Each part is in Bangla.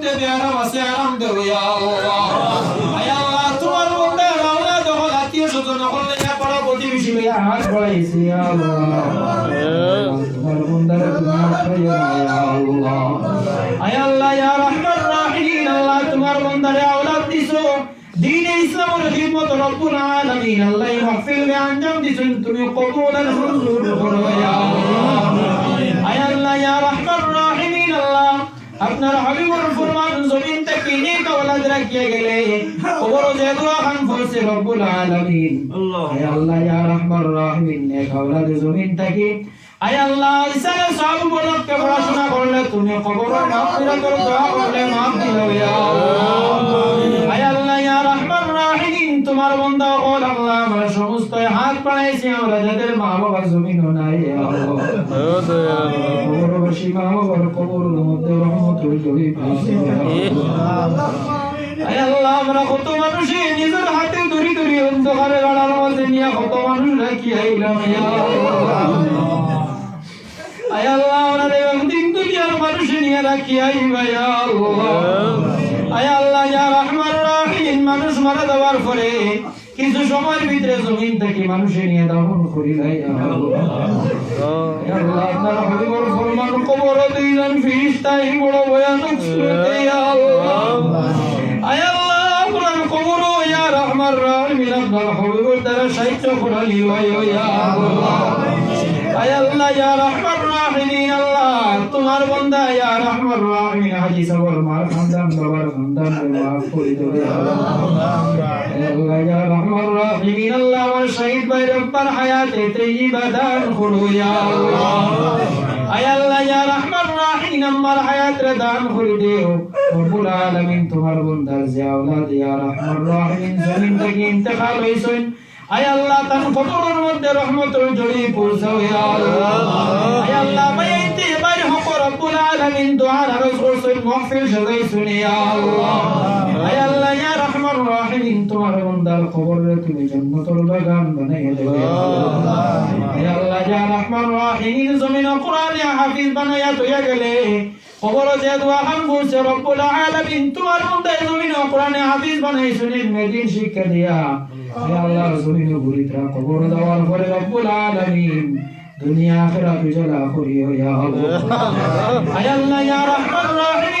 মধ্যে দে আরাম আছে আরাম দেও ইয়া আল্লাহ আয় আল্লাহ তোমার মধ্যে রাওলা দখল আত্মীয় স্বজন হল ইয়া পাড়া প্রতিবেশী লইয়া হাত বাড়াইছি ইয়া আল্লাহ তোমার বন্দারে তোমার প্রিয় ইয়া আল্লাহ আয় আল্লাহ ইয়া রহমান রাহিম আল্লাহ তোমার বন্দারে আওলাদ দিছো دين إسلام الخدمة رب العالمين الله يغفر لي عن جنب سنتم قبول الحضور يا الله يا الله يا رحمن الراحمين الله আপনার হাবিবুর রাখিয়া গেলে কবর যে দোয়া খান রব্বুল আলামিন। আয় আল্লাহ ইয়া রহমান জমিন থেকে। আয় আল্লাহ ইসালে সব বলকে পড়াশোনা করলে তুমি কবর মাগফিরাতের দোয়া করলে মাফ দিও ইয়া আল্লাহ। আয় আল্লাহ ইয়া রহমান রাহিম তোমার বান্দা ওল আল্লাহ আমরা সমস্ত হাত বাড়াইছি আমরা যাদের মা বাবা জমিন নাই আল্লাহ। কবরবাসী মা বাবার কবরের মধ্যে আয় আল্লাহ আমরা কত মানুষে নিজের হাতে ধরি ধরি অন্ধকারে কত মানুষ রাখি আইলাম আল্লাহ। আমরা দিন দুনিয়ার মানুষে নিয়ে রাখি আইবা আল্লাহ। আল্লাহ, ইয়া রহমান রাহিম, মানুষ মারা দেওয়ার পরে কিছু সময়ের ভিতরে জমিন থেকে মানুষে নিয়ে দাফন করি ইয়া আল্লাহ। আপনার হবিবর কবর দুইজন ফিরিস্তা এই বড় ভয়ানক রহমান রাহিম আপনার হবিবর দ্বারা সাহিত্য করালি হয় আয় আল্লাহ, ইয়া রহমান রাহিম আল্লাহ। তোমার বান্দা, ইয়া রহমান রাহিম হাজি সবর মার খানদান বাবার খানদান মাফ করে দেবে আল্লাহ। ইয়া রহমান রাহিম আল্লাহ, আমার শহীদ ভাই রব্বার হায়াতে তৈয়বা দান করো ইয়া আল্লাহ। আয় আল্লাহ, ইয়া রহমান রাহিম আমার হায়াত রে দান করে দেও। রব্বুল আলামিন তোমার বান্দার যে আওলাদ ইয়া রহমান রাহিম জমিন থেকে ইন্তেকাল হইছেন। আয় আল্লাহ তার কবরের মধ্যে রহমতের জড়ি পৌঁছাও ইয়া আল্লাহ। আয় আল্লাহ মাইতে বাইরে হক রব্বুল আলামিন দোয়া আরজ করছেন মাহফিল সাজাই শুনে ইয়া আল্লাহ। আয় আল্লাহ রাহিম তোমার বান্দার কবরে তুমি জান্নাতুল বাগান বানাইয়া দেবে। আল্লাহ আল্লাহ ইয়া রহমান রাহিম জমিন কোরআনে হাফিজ বানাইয়া তুইয়া গেলে খবর যে দোয়া খান করছে রব্বুল আলামিন তোমার মধ্যে জমিন কোরআনে হাফিজ বানাই শুনি মেদিন শিক্ষা দিয়া। হে আল্লাহ জমিন ঘুরিতরা খবর দেওয়ার পরে রব্বুল আলামিন দুনিয়া আখিরাত উজালা করিও ইয়া আল্লাহ আয় আল্লাহ ইয়া রহমান রাহিম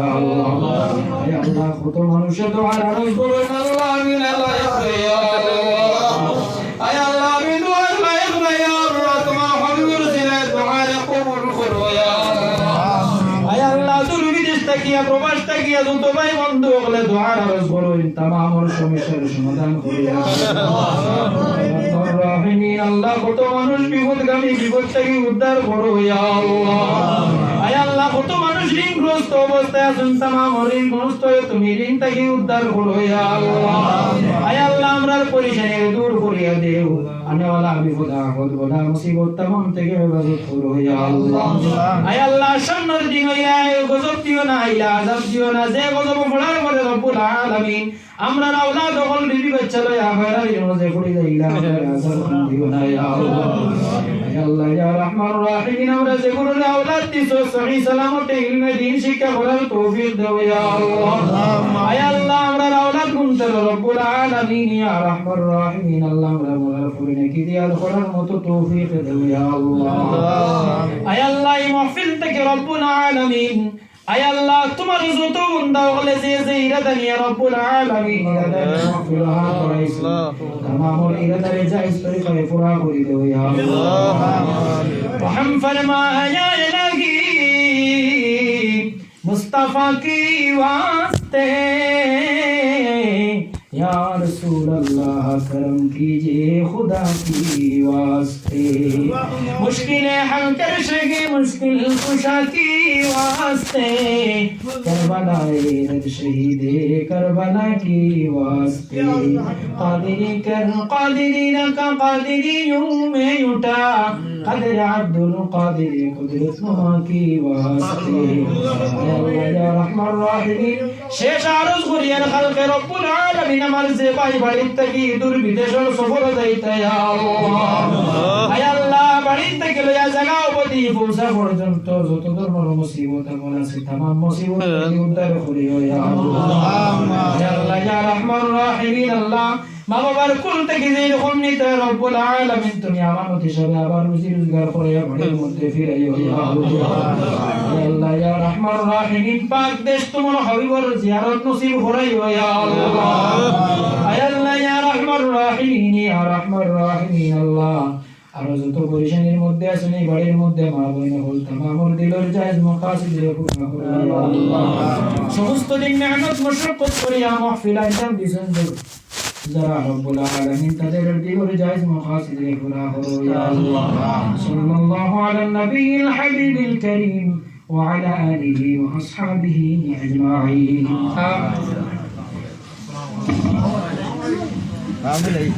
ইয়া আল্লাহ আয় আল্লাহ কত মানুষের দোয়ার আরজ ইয়া ইয়া ইয়া ইয়া বিপদ থেকে উদ্ধার করো, ইয়া আল্লাহ। কত মানুষ ঋণগ্রস্ত অবস্থায় আছেন তামাম ঋণগ্রস্ত হয়ে তুমি ঋণ থেকে উদ্ধার করো আল্লাহ। আয় আল্লাহ, আমরা পরিশানি দূর করিয়া দেও আনেওয়ালা বিপদ আপদ বলা মুসিবত তামাম থেকে হেফাজত করো ইয়া আল্লাহ। আয় আল্লাহ সামনের দিন হইয়া গজব দিও না ইলা আযাব দিও না যে গজব পড়ার পরে রব্বুল আলামিন আমরা আওলাদ হল বিবি বাচ্চা লইয়া আখেরার জন্য পড়ি যাই ইলা আযাব দিও না ইয়া আল্লাহ। ইয়া আল্লাহ ইয়া রহমান রাহিম আমরা যে গুরু আওলাদ দিছো সহি সালামতে ইলমে দ্বীন শিক্ষা করার তৌফিক দাও ইয়া আল্লাহ। আয় আল্লাহ আমরা গুনতে রব্বুল আলামিন ইয়া রহমান রাহিম আল্লাহ আমরা মোলার নেকি রিয়াদ করার মতো তৌফিক দাও ইয়া আল্লাহ। আয় আল্লাহ মাহফিল থেকে রব্বুল আলামিন আয় আল্লাহ তোমার যত বান্দা হলে যে যে ইরাদা নিয়ে রব্বুল আলামিন ইরাদা মাহফিল হা করাইছ। তামামুল ইরাদা রে জাইস তরিকায় পুরা করে দাও ইয়া আল্লাহ। রহম ফরমা আয়া ইলাহি মুস্তাফা কি ওয়াস্তে? رسول اللہ، کرم کیجیے خدا کی واسطے۔ مشکل حل کر کی، مشکل خوشا کی واسطے۔ کربلا رد شہید، کربلا کی واسطے۔ قادری کر قادری نکا قادری یوں میں اٹھا قدر عبد القادر قدر اسمك واسقي يا رحمن الرحيم شيخ عروس غريان خلق رب العالمين. مرز باي بريت تكي دور بيتشون سفر زيت يا الله. آه. يا الله بريت تكي يا زغاو. পৌঁছা পর্যন্ত যত ধরনের মুসিবত এমন আছে তামাম মুসিবত থেকে উদ্ধার করিও ইয়া আল্লাহ ইয়া আল্লাহ ইয়া রহমান রাহিমিন আল্লাহ মা বাবার কুল থেকে যে রকম নিতে রব্বুল আলামিন তুমি আমানত হিসাবে আবার রুজি রোজগার করে বাড়ির মধ্যে ফিরাইও ইয়া আল্লাহ ইয়া রহমান রাহিমিন পাক দেশ তোমার হাবিবর জিয়ারত নসিব করাইও ইয়া আল্লাহ ইয়া আল্লাহ ইয়া রহমান রাহিমিন ইয়া রহমান রাহিমিন আল্লাহ আরো যত পরিশানির মধ্যে আছেন এই বাড়ির মধ্যে মা বোন বলতাম আমার দিলের জায়জ মকাসিদ সমস্ত দিন মেহনত মশরকত করিয়া মাহফিল আইতাম দিছেন যারা রব্বুল আলামিন তাদের দিলের জায়জ মকাসিদ পুরা করো ইয়া আল্লাহ সাল্লাল্লাহু আলা নবিয়িল হাবিবিল কারীম وعلى آله وأصحابه أجمعين آمين